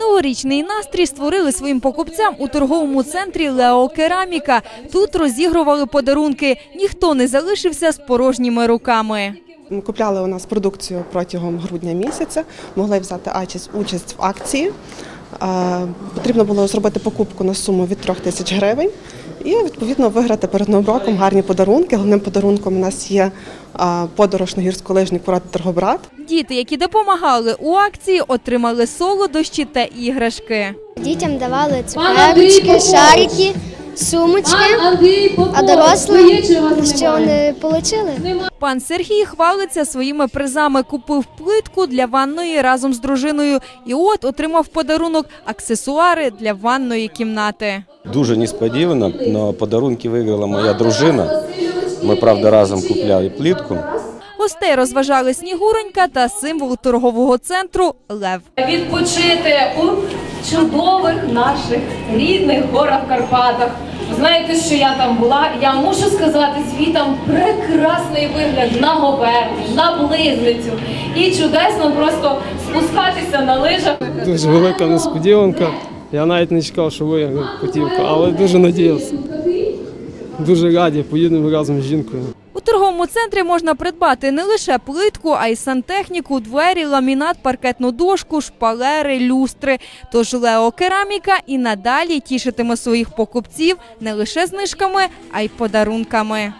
Новорічний настрій створили своїм покупцям у торговому центрі Лео Кераміка. Тут розігрували подарунки. Ніхто не залишився з порожніми руками. Ми Купляли у нас продукцію протягом грудня місяця, могли взяти участь- в акції. Е, Потрібно було зробити покупку на суму від 3 тисяч гривень і відповідно виграти перед новим роком гарні подарунки. Головним подарунком у нас є подорож на гірськолижний курорт Торгобрат. Діти, які допомагали у акції, отримали солодощі та іграшки. Дітям давали цукерочки, шарики, сумочки, а дорослим, що вони отримали? Пан Сергій хвалиться своїми призами. Купив плитку для ванної разом з дружиною. І от отримав подарунок аксесуари для ванної кімнати. Дуже несподівано, але подарунки виграла моя дружина. Ми, правда, разом купляли плитку. Гостей розважали Снігуронька та символ торгового центру Лев. відпочити у чудових наших рідних горах Карпатах. Знаєте, що я там була? Я мушу сказати, свій там прекрасний вигляд на Говерлу, на Близницю. І чудесно просто спускатися на лижах. Дуже велика несподіванка. Я навіть не чекав, що виграю путівку, але дуже надіявся. Дуже раді, поїдемо разом з жінкою. Торговому центрі можна придбати не лише плитку, а й сантехніку, двері, ламінат, паркетну дошку, шпалери, люстри. Тож Лео Кераміка і надалі тішитиме своїх покупців не лише знижками, а й подарунками.